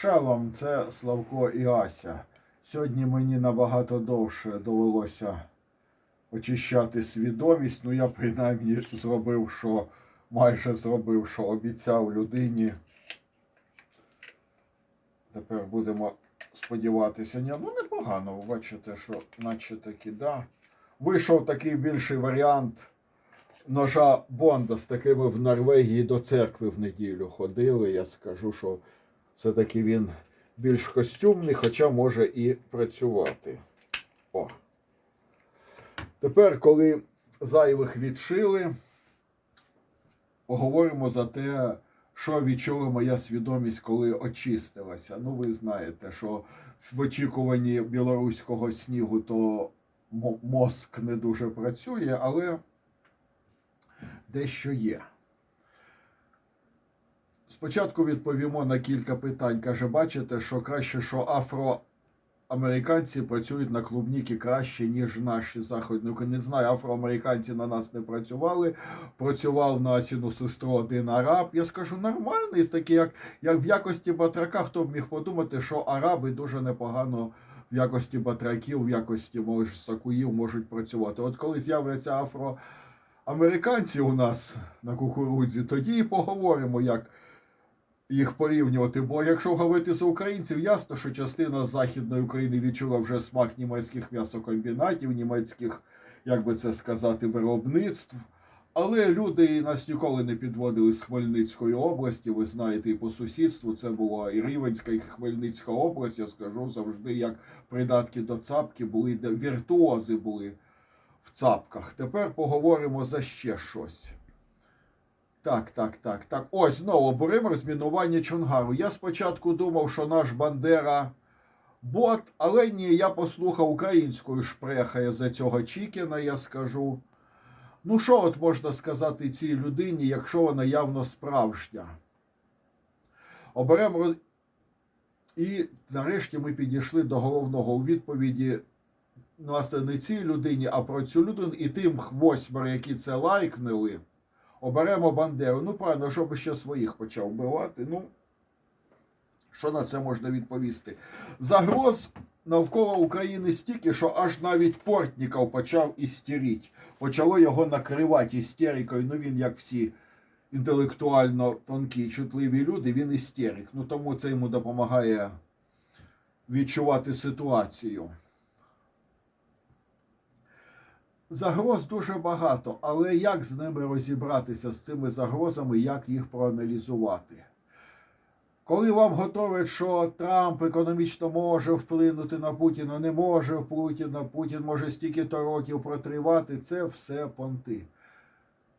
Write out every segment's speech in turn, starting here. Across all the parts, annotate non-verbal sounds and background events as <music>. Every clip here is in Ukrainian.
Шалом, це Славко і Ася. Сьогодні мені набагато довше довелося очищати свідомість. Ну, я принаймні зробив, що майже зробив, що обіцяв людині. Тепер будемо сподіватися. Ні, ну непогано, бачите, що наче таки, да. Вийшов такий більший варіант ножа Бонда з такими в Норвегії до церкви в неділю ходили. Я скажу, що все-таки він більш костюмний, хоча може і працювати. О. Тепер, коли зайвих відшили, поговоримо за те, що відчула моя свідомість, коли очистилася. Ну, ви знаєте, що в очікуванні білоруського снігу то мозк не дуже працює, але дещо є. Спочатку відповімо на кілька питань. Каже, бачите, що краще, що афроамериканці працюють на клубніки краще, ніж наші заходні. Ну, Не знаю, афроамериканці на нас не працювали. Працював на Асіну сестру один араб. Я скажу, нормальний, такий, як, як в якості батрака, хто б міг подумати, що араби дуже непогано в якості батраків, в якості може, сакуїв можуть працювати. От коли з'являться афроамериканці у нас на кукурудзі, тоді і поговоримо, як їх порівнювати. Бо якщо говорити за українців, ясно, що частина Західної України відчула вже смак німецьких м'ясокомбінатів, німецьких, як би це сказати, виробництв. Але люди нас ніколи не підводили з Хмельницької області. Ви знаєте, і по сусідству це була і Рівенська, і Хмельницька область. Я скажу завжди, як придатки до цапки були, де віртуози були в цапках. Тепер поговоримо за ще щось. Так, так, так, так. Ось знову беремо розмінування Чонгару. Я спочатку думав, що наш Бандера бот, але ні, я послухав українською шпрехає за цього Чікіна, я скажу. Ну, що от можна сказати цій людині, якщо вона явно справжня? Оберемо. І нарешті ми підійшли до головного у відповіді власне, не цій людині, а про цю людину і тим восьмеро, які це лайкнули. Оберемо Бандеру. Ну, правильно, щоб ще своїх почав вбивати. Ну, що на це можна відповісти? Загроз навколо України стільки, що аж навіть Портніков почав істеріть. Почало його накривати істерикою. Ну, він, як всі інтелектуально тонкі, чутливі люди, він істерик. Ну, тому це йому допомагає відчувати ситуацію. Загроз дуже багато, але як з ними розібратися з цими загрозами, як їх проаналізувати? Коли вам готовить, що Трамп економічно може вплинути на Путіна, не може вплинути на Путін, може стільки-то років протривати, це все понти.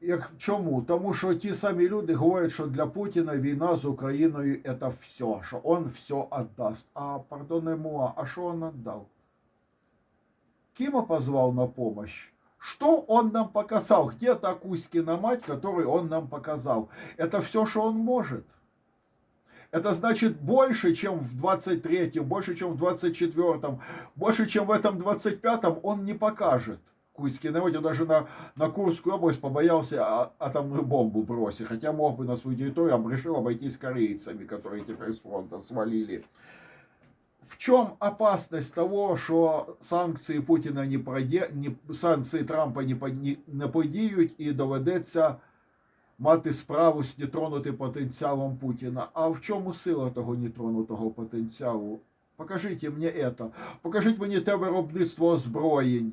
Як, чому? Тому що ті самі люди говорять, що для Путіна війна з Україною це все, що він все віддасть. А пардонемо, а що він віддав? Кима позвал на помощь. Что он нам показал? Где та Кузькина мать, которую он нам показал? Это все, что он может. Это значит больше, чем в 23-м, больше, чем в 24-м, больше, чем в этом 25-м он не покажет. Кузькина мать, он даже на, на Курскую область побоялся а- атомную бомбу бросить, хотя мог бы на свою территорию, а решил обойтись корейцами, которые теперь с фронта свалили. В чем опасность того, що санкції Путіна не пройде, не, санкції Трампа не, не, не подіють і доведеться мати справу з нетронутим потенціалом Путіна? А в чому сила того нетронутого потенціалу? Покажіть мені це. Покажіть мені те виробництво озброєнь,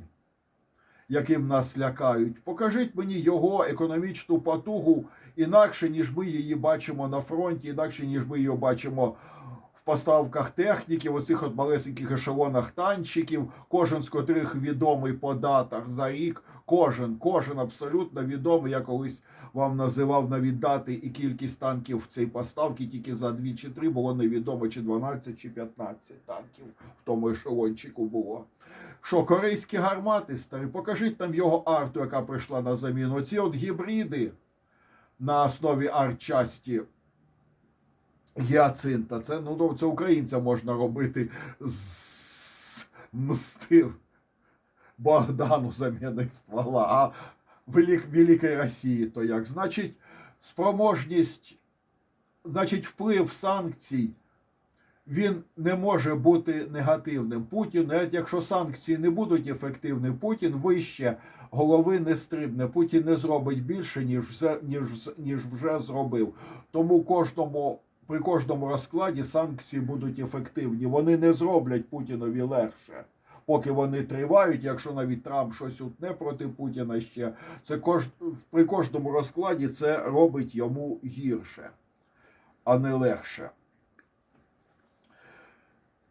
яким нас лякають. Покажіть мені його економічну потугу інакше, ніж ми її бачимо на фронті, інакше, ніж ми її бачимо в поставках техніки, в оцих от малесеньких ешелонах танчиків, кожен з котрих відомий по датах за рік, кожен, кожен абсолютно відомий. Я колись вам називав навіть дати і кількість танків в цій поставці тільки за 2 чи 3 було невідомо, чи 12, чи 15 танків в тому ешелончику було. Що, корейські гармати старі, покажіть нам його арту, яка прийшла на заміну. Оці от гібриди на основі арт-часті гіацинта. Це, ну, ну, це українцям можна робити з мстив Богдану заміни ствола. А Велик, Великій Росії то як? Значить, спроможність, значить, вплив санкцій він не може бути негативним. Путін, навіть якщо санкції не будуть ефективні, Путін вище голови не стрибне. Путін не зробить більше, ніж ніж, ніж вже зробив. Тому кожному. При кожному розкладі санкції будуть ефективні. Вони не зроблять Путінові легше, поки вони тривають. Якщо навіть Трамп щось утне проти Путіна ще, це кож... при кожному розкладі це робить йому гірше, а не легше.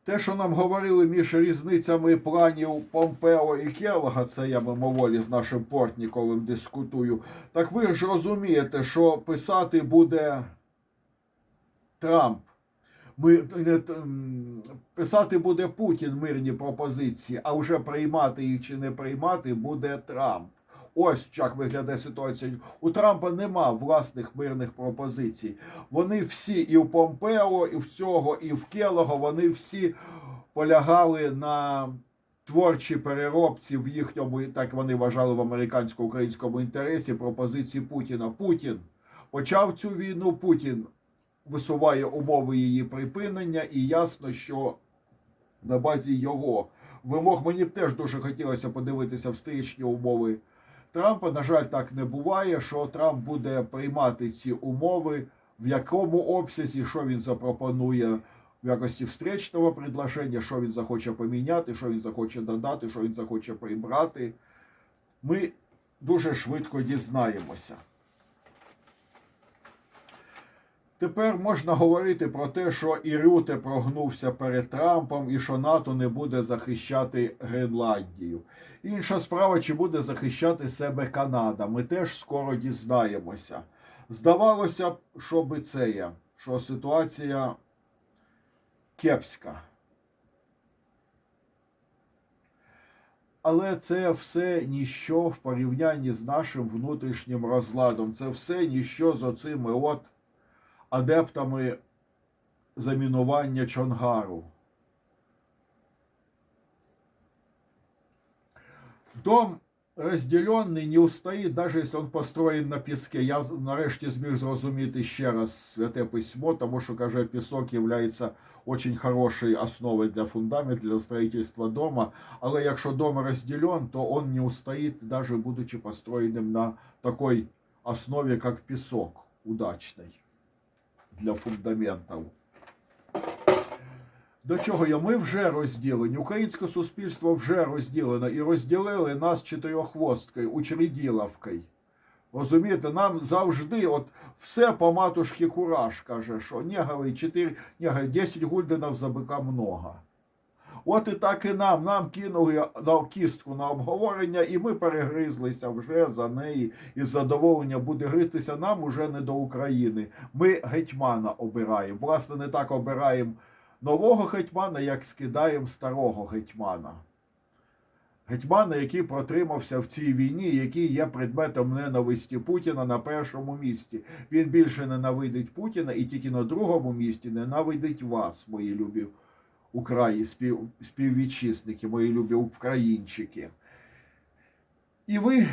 Те, що нам говорили між різницями планів Помпео і Келлога, це я мимоволі з нашим Портніковим дискутую. Так ви ж розумієте, що писати буде Трамп. Ми, не, писати буде Путін мирні пропозиції, а вже приймати їх чи не приймати буде Трамп. Ось як виглядає ситуація. У Трампа нема власних мирних пропозицій. Вони всі і в Помпео, і в цього, і в Келого, вони всі полягали на творчій переробці в їхньому, так вони вважали в американсько-українському інтересі пропозиції Путіна. Путін почав цю війну, Путін висуває умови її припинення, і ясно, що на базі його вимог мені б теж дуже хотілося подивитися встрічні умови Трампа. На жаль, так не буває, що Трамп буде приймати ці умови, в якому обсязі, що він запропонує в якості встречного предложення, що він захоче поміняти, що він захоче додати, що він захоче прибрати. Ми дуже швидко дізнаємося. Тепер можна говорити про те, що і Рюте прогнувся перед Трампом, і що НАТО не буде захищати Гренландію. Інша справа, чи буде захищати себе Канада. Ми теж скоро дізнаємося. Здавалося б, що би це є, що ситуація кепська. Але це все ніщо в порівнянні з нашим внутрішнім розладом. Це все ніщо з оцими от адептами замінування Чонгару. Дом разделенный не устоит, даже если он построен на піске. Я нарешті зміг зрозуміти ще раз святе письмо, тому що каже, пісок є очень хорошою основою для фундаменту, для строительства дома. Але якщо дом розділен, то он не устоїть, даже будучи построєним на такой основі, як пісок удачний Для фундаментів. До чого я? Ми вже розділені. Українське суспільство вже розділено і розділили нас чотирьохвосткою, учреділовкою. Розумієте, нам завжди от все по матушці кураж каже, що неговий 4, неговий 10 гульденів за бика много. От і так і нам. Нам кинули на кістку на обговорення, і ми перегризлися вже за неї. І задоволення буде гризтися нам уже не до України. Ми гетьмана обираємо. Власне, не так обираємо нового гетьмана, як скидаємо старого гетьмана. Гетьмана, який протримався в цій війні, який є предметом ненависті Путіна на першому місці. Він більше ненавидить Путіна і тільки на другому місці ненавидить вас, мої любі Украї, спів, співвітчизники, мої любі українчики. І ви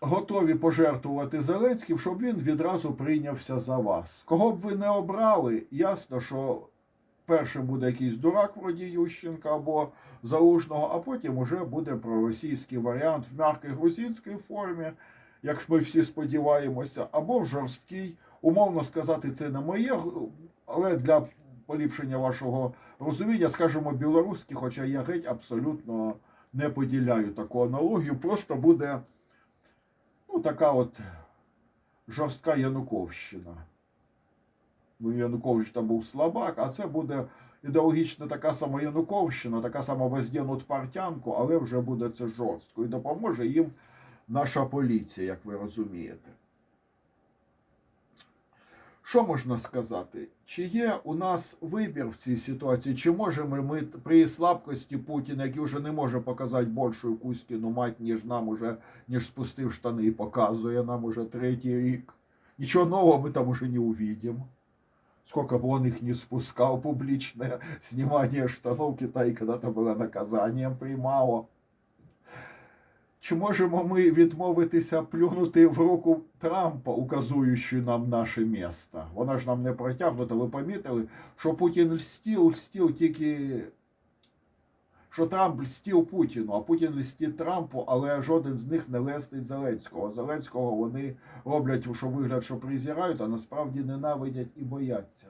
готові пожертвувати Зеленським, щоб він відразу прийнявся за вас. Кого б ви не обрали, ясно, що першим буде якийсь дурак вроді Ющенка або Залужного, а потім уже буде проросійський варіант в м'якій грузинській формі, як ми всі сподіваємося, або в жорсткій. Умовно сказати, це не моє, але для поліпшення вашого розуміння, скажімо, білоруський, хоча я геть абсолютно не поділяю таку аналогію, просто буде ну, така от жорстка Януковщина. Ну, Янукович там був слабак, а це буде ідеологічно така сама Януковщина, така сама возденут партянку, але вже буде це жорстко. І допоможе їм наша поліція, як ви розумієте. Що можна сказати? Чи є у нас вибір в цій ситуації? Чи можемо ми при слабкості Путіна, який вже не може показати більшу Кузькіну мать, ніж нам уже, ніж спустив штани і показує нам уже третій рік? Нічого нового ми там уже не увидим. Сколько бы он их не спускал публичное снимание штанов, Китай когда-то было наказанием примало. Чи можемо ми відмовитися плюнути в руку Трампа, указуючи нам наше місто? Вона ж нам не протягнута. Ви помітили, що Путін льстів, льстів тільки. Що Трамп льстів Путіну, а Путін льстить Трампу, але жоден з них не лестить Зеленського. Зеленського вони роблять що вигляд, що презирають, а насправді ненавидять і бояться.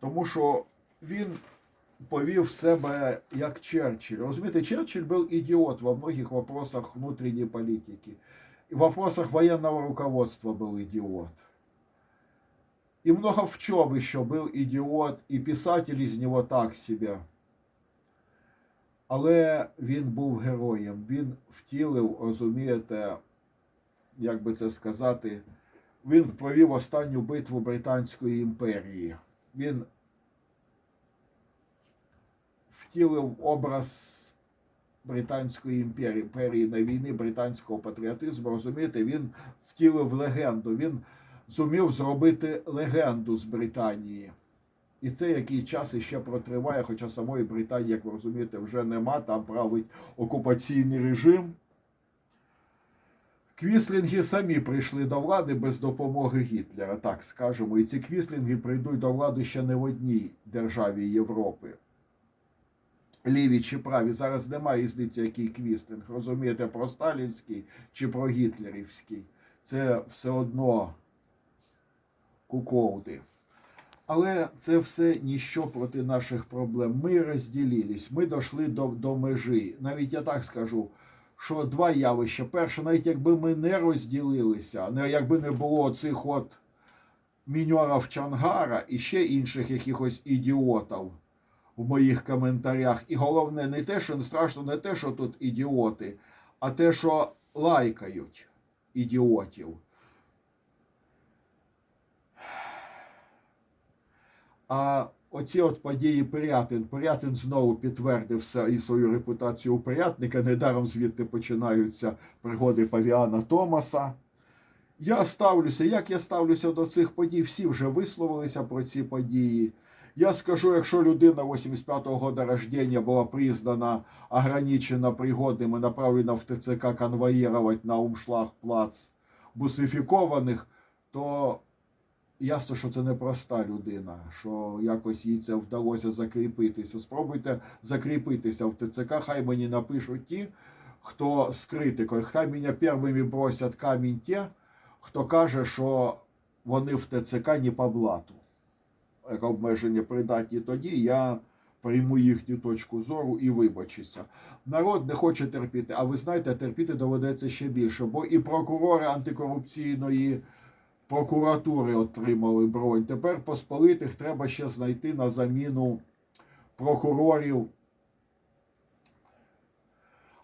Тому що він повів себе як Черчилль. Розумієте, Черчилль був ідіот во многих вопросах внутренней политики. И в вопросах военного руководства был идиот. И много в чем еще был идиот, и писатель из него так себе. Але він був героєм. Він втілив, розумієте, як би це сказати, він провів останню битву Британської імперії. Він втілив образ Британської імперії, імперії на війни британського патріотизму. Розумієте, він втілив легенду. Він зумів зробити легенду з Британії. І це який час іще протриває, хоча самої Британії, як ви розумієте, вже нема, там править окупаційний режим. Квіслінги самі прийшли до влади без допомоги Гітлера, так скажемо. І ці квіслінги прийдуть до влади ще не в одній державі Європи. Ліві чи праві, зараз немає різниці, який квістинг. Розумієте, про сталінський чи про гітлерівський. Це все одно куколди. Але це все ніщо проти наших проблем. Ми розділились, ми дійшли до, до межі. Навіть я так скажу, що два явища. Перше, навіть якби ми не розділилися, якби не було цих от міньорів Чангара і ще інших якихось ідіотів в моїх коментарях. І головне, не те, що не страшно, не те, що тут ідіоти, а те, що лайкають ідіотів. А оці от події Пирятин. Пирятин знову підтвердив і свою репутацію Пирятника. Недаром звідти починаються пригоди Павіана Томаса. Я ставлюся, як я ставлюся до цих подій, всі вже висловилися про ці події. Я скажу, якщо людина 85-го года рождения була признана ограничена пригодним і направлена в ТЦК конвоїрувати на Умшлаг-плац бусифікованих, то ясно, що це не проста людина, що якось їй це вдалося закріпитися. Спробуйте закріпитися в ТЦК, хай мені напишуть ті, хто з критикою, хай мене першими бросять камінь ті, хто каже, що вони в ТЦК не по блату. Як обмеження придатні тоді, я прийму їхню точку зору і вибачуся. Народ не хоче терпіти, а ви знаєте, терпіти доведеться ще більше, бо і прокурори антикорупційної прокуратури отримали бронь. Тепер посполитих треба ще знайти на заміну прокурорів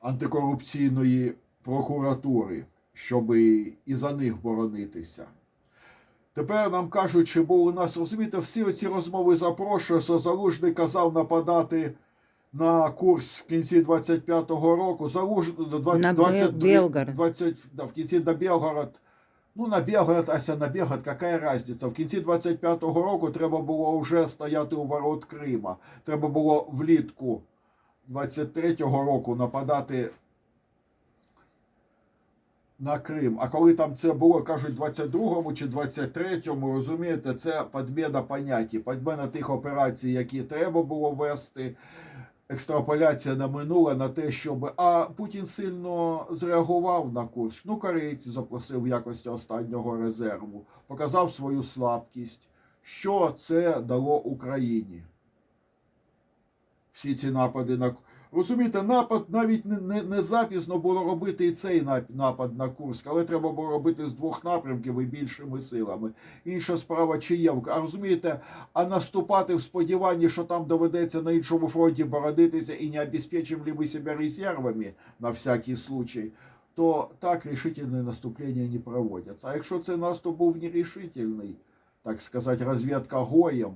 антикорупційної прокуратури, щоб і за них боронитися. Тепер нам кажуть, що бо у нас, розумієте, всі оці розмови запрошує, що Залужний казав нападати на курс в кінці 25-го року. Залужний до 20, На 20, Белгород. 20, да, в кінці на Белгород. Ну, на Белгород, ася на Белгород, яка різниця? В кінці 25-го року треба було вже стояти у ворот Крима. Треба було влітку 23-го року нападати на Крим. А коли там це було, кажуть, 22-му чи 23-му, розумієте, це подміна поняття, подміна тих операцій, які треба було вести, екстраполяція на минуле, на те, щоб. А Путін сильно зреагував на курс. Ну, корейці запросив в якості останнього резерву, показав свою слабкість. Що це дало Україні? Всі ці напади на Розумієте, напад навіть не, не, не запізно було робити і цей напад на Курськ, але треба було робити з двох напрямків і більшими силами. Інша справа чи є. А розумієте, а наступати в сподіванні, що там доведеться на іншому фронті бородитися і не обезпечимо ли ми себе резервами на всякий случай, то так рішительне наступлення не проводяться. А якщо цей наступ був нерішительний, так сказати, розвідка гоєм,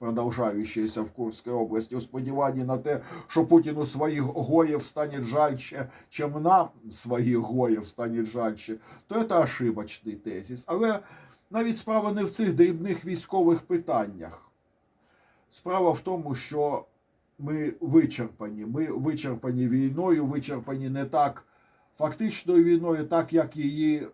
продовжаючаяся в Курській області, у сподіванні на те, що Путіну своїх гоїв стане жальче, чим нам своїх гоїв стане жальче, то це ошибочний тезис. Але навіть справа не в цих дрібних військових питаннях. Справа в тому, що ми вичерпані. Ми вичерпані війною, вичерпані не так фактичною війною, так як її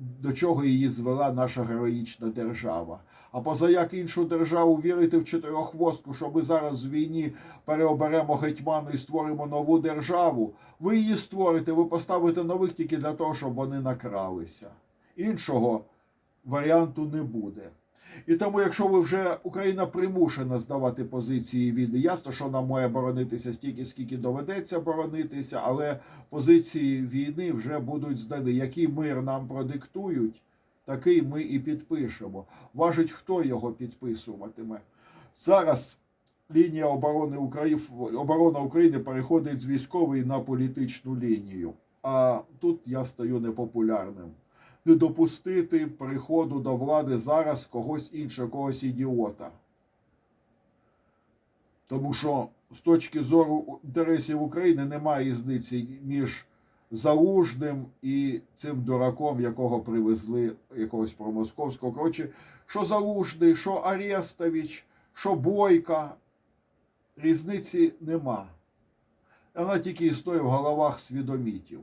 до чого її звела наша героїчна держава. А поза як іншу державу вірити в чотирьохвостку, що ми зараз в війні переоберемо гетьману і створимо нову державу. Ви її створите, ви поставите нових тільки для того, щоб вони накралися. Іншого варіанту не буде. І тому, якщо ви вже Україна примушена здавати позиції війни, ясно, що вона має боронитися стільки, скільки доведеться боронитися, але позиції війни вже будуть здані. Який мир нам продиктують, такий ми і підпишемо. Важить, хто його підписуватиме. Зараз лінія оборони України, оборона України переходить з військової на політичну лінію. А тут я стаю непопулярним. Не допустити приходу до влади зараз когось іншого, когось ідіота. Тому що з точки зору інтересів України немає різниці між Залужним і цим дураком, якого привезли якогось промосковського. Коротше, що Залужний, що Арестович, що Бойка, різниці нема. Вона тільки існує в головах свідомітів.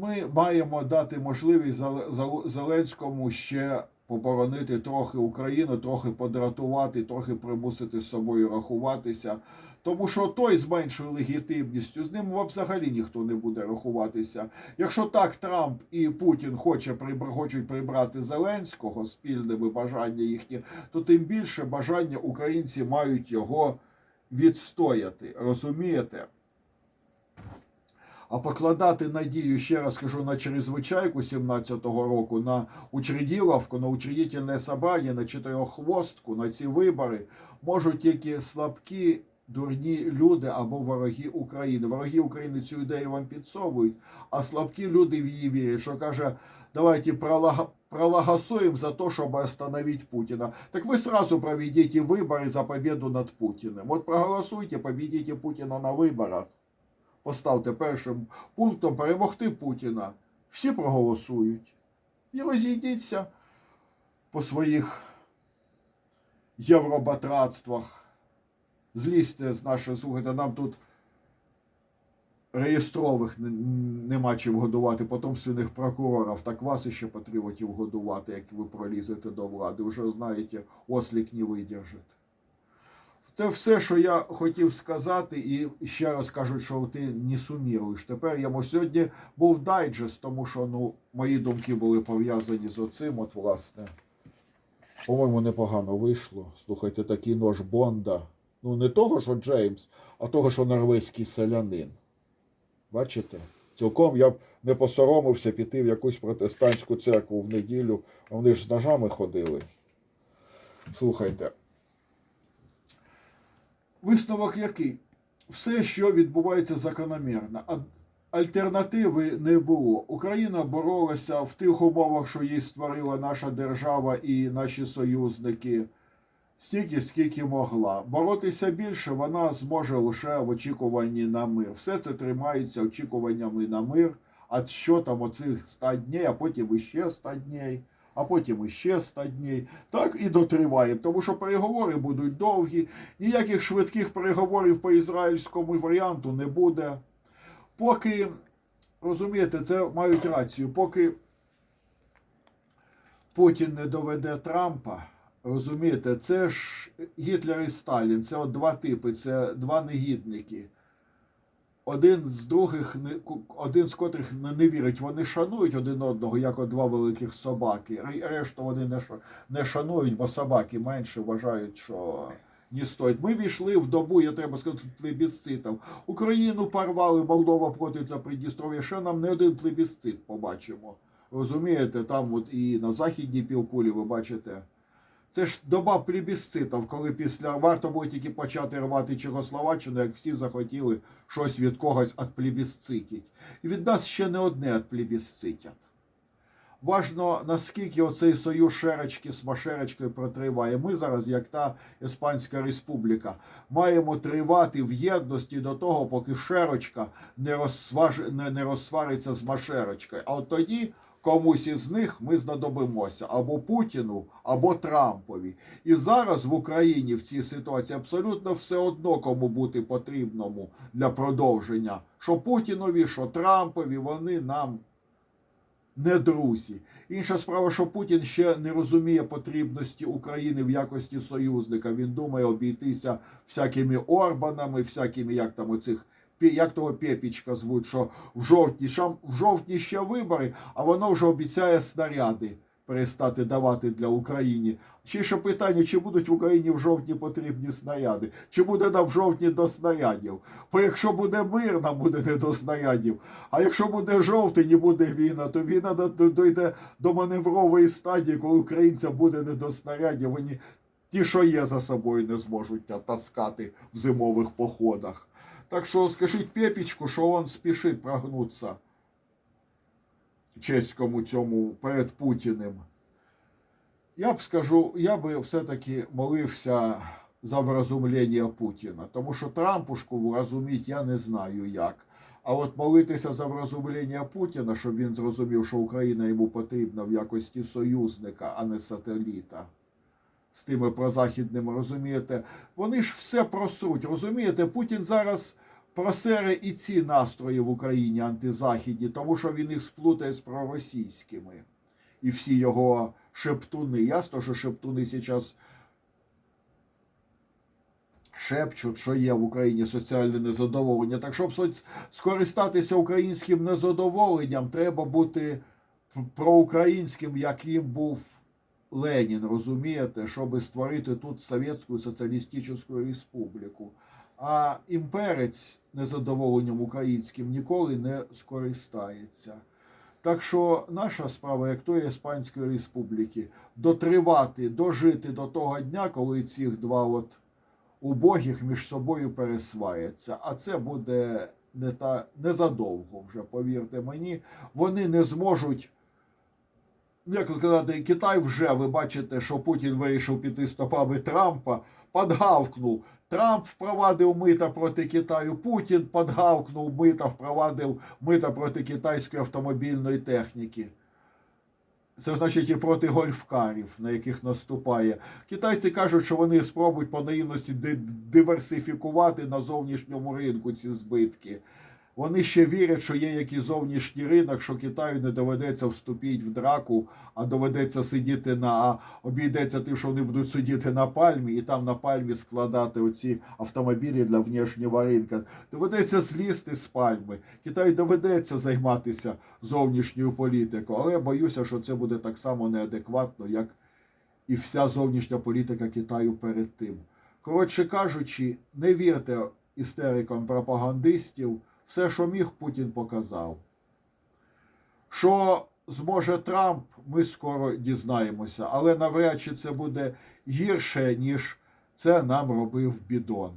Ми маємо дати можливість Зел- Зел- Зеленському ще поборонити трохи Україну, трохи подратувати, трохи примусити з собою рахуватися. Тому що той з меншою легітимністю, з ним взагалі ніхто не буде рахуватися. Якщо так Трамп і Путін хоче хочуть прибрати Зеленського спільними бажання їхні, то тим більше бажання українці мають його відстояти. Розумієте? А покладати надію, ще раз кажу, на чрезвичайку 17-го року, на учреділовку, на учредительне собрання, на чотирьоххвостку, на ці вибори можуть тільки слабкі, дурні люди або вороги України. Вороги України цю ідею вам підсовують, а слабкі люди в її вірять, що каже, давайте пролага- проголосуем за то, чтобы остановить Путина. Так вы сразу проведите выборы за победу над Путиным. Вот проголосуйте, победите Путина на виборах. Поставте першим пунктом перемогти Путіна. Всі проголосують. І розійдіться по своїх євробатратствах. Злізьте з нашої слухайте, нам тут реєстрових нема чим годувати, потомственних прокурорів, так вас іще патріотів годувати, як ви пролізете до влади. Вже знаєте, ослік не видержить. Це все, що я хотів сказати, і ще раз кажуть, що ти не суміруєш. Тепер я може, сьогодні був дайджест, тому що ну, мої думки були пов'язані з оцим. От, власне. По-моєму, непогано вийшло. Слухайте, такий нож Бонда. Ну, не того, що Джеймс, а того, що норвезький селянин. Бачите? Цілком я б не посоромився піти в якусь протестантську церкву в неділю, а вони ж з ножами ходили. Слухайте. Висновок який? Все, що відбувається закономірно. Альтернативи не було. Україна боролася в тих умовах, що їй створила наша держава і наші союзники. Стільки, скільки могла. Боротися більше вона зможе лише в очікуванні на мир. Все це тримається очікуваннями на мир. А що там оцих 100 днів, а потім іще 100 днів, а потім іще 100 днів. Так і дотриваємо, тому що переговори будуть довгі. Ніяких швидких переговорів по ізраїльському варіанту не буде. Поки, розумієте, це мають рацію, поки Путін не доведе Трампа. Розумієте, це ж Гітлер і Сталін. Це от два типи, це два негідники. Один з других, один з котрих не, вірить, вони шанують один одного, як от два великих собаки. Ре- Решту вони не, ша- не шанують, бо собаки менше вважають, що не стоїть. Ми війшли в добу, я треба сказати, плебісцитів. Україну порвали, Молдова проти за Придністров'я. Ще нам не один плебісцит побачимо. Розумієте, там от і на західній півкулі ви бачите. Це ж доба плебісцитів, коли після варто було тільки почати рвати Чехословаччину, як всі захотіли щось від когось отплебісцитіть. І від нас ще не одне отплебісцитять. Важно, наскільки оцей союз шеречки з машеречкою протриває. Ми зараз, як та Іспанська Республіка, маємо тривати в єдності до того, поки шерочка не розсвариться з машерочкою. А от тоді, комусь із них ми знадобимося або Путіну, або Трампові. І зараз в Україні в цій ситуації абсолютно все одно кому бути потрібному для продовження. Що Путінові, що Трампові, вони нам не друзі. Інша справа, що Путін ще не розуміє потрібності України в якості союзника. Він думає обійтися всякими Орбанами, всякими, як там оцих як того Пєпічка звуть, що в жовтні, шам- в жовтні ще вибори, а воно вже обіцяє снаряди перестати давати для України. Ще ще питання, чи будуть в Україні в жовтні потрібні снаряди, чи буде нам в жовтні до снарядів. Бо якщо буде мир, нам буде не до снарядів. А якщо буде жовтень і буде війна, то війна дойде до маневрової стадії, коли українцям буде не до снарядів. Вони ті, що є за собою, не зможуть таскати в зимових походах. Так що скажіть Пепічку, що він спішить прогнутися чеському цьому перед Путіним. Я б скажу, я би все-таки молився за вразумлення Путіна, тому що Трампушку вразуміти я не знаю як. А от молитися за вразумлення Путіна, щоб він зрозумів, що Україна йому потрібна в якості союзника, а не сателіта. З тими прозахідними, розумієте, вони ж все просуть. Розумієте, Путін зараз просере і ці настрої в Україні антизахідні, тому що він їх сплутає з проросійськими. І всі його шептуни. Ясно, що шептуни зараз шепчуть, що є в Україні соціальне незадоволення. Так щоб скористатися українським незадоволенням, треба бути проукраїнським, яким був Ленін, розумієте, щоб створити тут Совєтську соціалістичну республіку. А імперець незадоволенням українським ніколи не скористається. Так що наша справа, як тої Іспанської республіки, дотривати, дожити до того дня, коли цих два от убогих між собою пересваяться. А це буде не та незадовго вже, повірте мені. Вони не зможуть. Як сказати, Китай вже ви бачите, що Путін вирішив піти стопами Трампа, подгавкнув. Трамп впровадив мита проти Китаю. Путін подгавкнув мита, впровадив мита проти китайської автомобільної техніки. Це значить і проти гольфкарів, на яких наступає. Китайці кажуть, що вони спробують по наївності диверсифікувати на зовнішньому ринку ці збитки. Вони ще вірять, що є якийсь зовнішній ринок, що Китаю не доведеться вступити в драку, а доведеться сидіти на а обійдеться тим, що вони будуть сидіти на пальмі, і там на пальмі складати оці автомобілі для внешнього ринка. Доведеться злізти з пальми. Китаю доведеться займатися зовнішньою політикою, але я боюся, що це буде так само неадекватно, як і вся зовнішня політика Китаю перед тим. Коротше кажучи, не вірте істерикам пропагандистів. Все, що міг, Путін показав. Що зможе Трамп, ми скоро дізнаємося, але навряд чи це буде гірше, ніж це нам робив Бідон.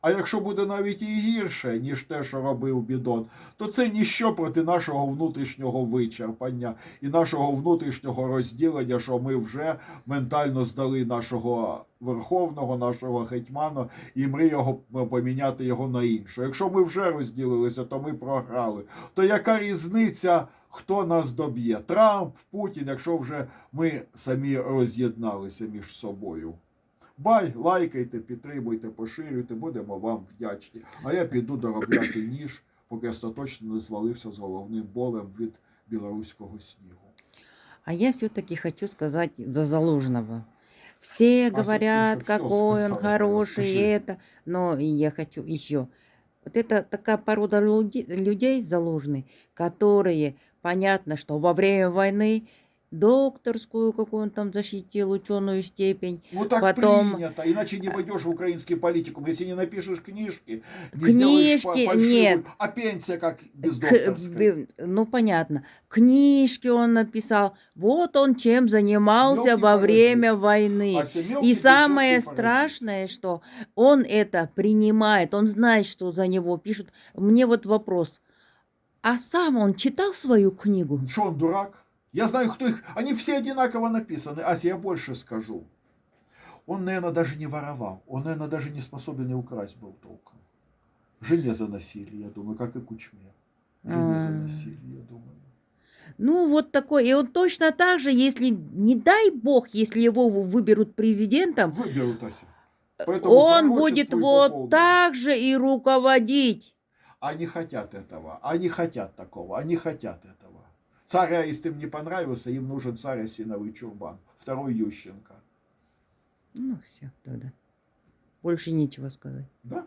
А якщо буде навіть і гірше, ніж те, що робив Бідон, то це ніщо проти нашого внутрішнього вичерпання і нашого внутрішнього розділення, що ми вже ментально здали нашого верховного, нашого гетьмана, і мріємо поміняти його на іншого. Якщо ми вже розділилися, то ми програли. То яка різниця, хто нас доб'є? Трамп, Путін, якщо вже ми самі роз'єдналися між собою. Бай, лайкайте, підтримуйте, поширюйте, будемо вам вдячні. А я піду доробляти <clears throat> ніж, поки остаточно не звалився з головним болем від білоруського снігу. А я все-таки хочу сказать за Залужного. Все А, говорят, какой он хороший, и это. Но я хочу еще. Вот это такая порода людей Залужный, которые, понятно, что во время войны докторскую, какую он там защитил, ученую степень, Ну так Потом- принято, иначе не войдешь в украинский политикум. Если не напишешь книжки, не Книжки, фальшивую- нет. А пенсия как без докторской. ну, понятно. Книжки он написал. Вот он чем занимался Мелкий во время войны. А И самое страшное, что он это принимает, он знает, что за него пишут. Мне вот вопрос, а сам он читал свою книгу? Что он дурак? Я знаю, кто их... Они все одинаково написаны. Ася, я больше скажу. Он, наверное, даже не воровал. Он, наверное, даже не способен и украсть был толком. Жене заносили, я думаю, как и Кучме. Жене заносили, я думаю. Ну, вот такой. И он точно так же, если, не дай бог, если его вы- выберут президентом, Виберуть Ася. Поэтому он будет вот заполнено. так же и руководить. Они хотят этого. Они хотят такого. Они хотят этого. Царь Аист им не понравился, им нужен царь осиновый чурбан. Второй Ющенко. Ну, все тогда. Больше нечего сказать. Да?